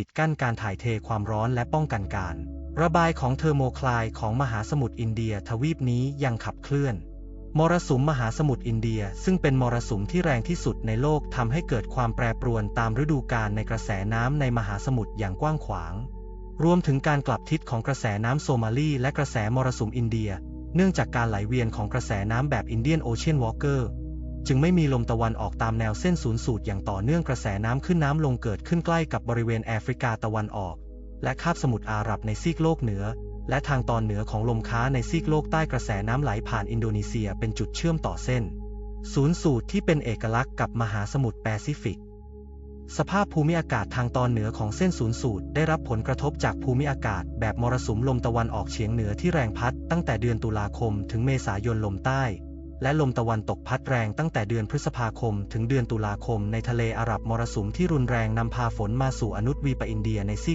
ปิดกั้นการถ่ายเทความร้อนและป้องกันการ ระบายของเทอร์โมคลน์ของมหาสมุทรอินเดียทวีปนี้ยังขับเคลื่อน มรสุมมหาสมุทรอินเดียซึ่งเป็นมรสุมที่แรงที่สุดในโลกทำให้เกิดความแปรปรวนตามฤดูกาลในกระแสน้ำในมหาสมุทรอย่างกว้างขวาง รวมถึงการกลับทิศของกระแสน้ำโซมาลีและกระแสมรสุมอินเดีย เนื่องจากการไหลเวียนของกระแสน้ำแบบอินเดียนโอเชียนวอลเกอร์ จึงไม่มีลมตะวันออกตามแนวเส้นศูนย์สูตรอย่างต่อเนื่องกระแสน้ำขึ้นน้ำลงเกิดขึ้นใกล้กับบริเวณแอฟริกาตะวันออก และคาบสมุทรอาหรับในซีกโลกเหนือ และทางตอนเหนือของลมค้าในซีกโลกใต้กระแสน้ำไหลผ่านอินโดนีเซียเป็นจุดเชื่อมต่อเส้น ศูนย์สูตรที่เป็นเอกลักษณ์กับมหาสมุทรแปซิฟิก สภาพภูมิอากาศทางตอนเหนือของเส้นศูนย์สูตรได้รับผลกระทบจากภูมิอากาศ แบบมรสุมลมตะวันออกเฉียงเหนือที่แรงพัดตั้งแต่เดือนตุลาคมถึงเมษายนลมใต้ และลมตะวันตกพัดแรงตั้งแต่เดือนพฤษภาคม ถึงเดือนตุลาคมในทะเลอาหรับมรสุมที่รุนแรงนำพาฝนมาสู่อนุทวีปอินเดียในซีก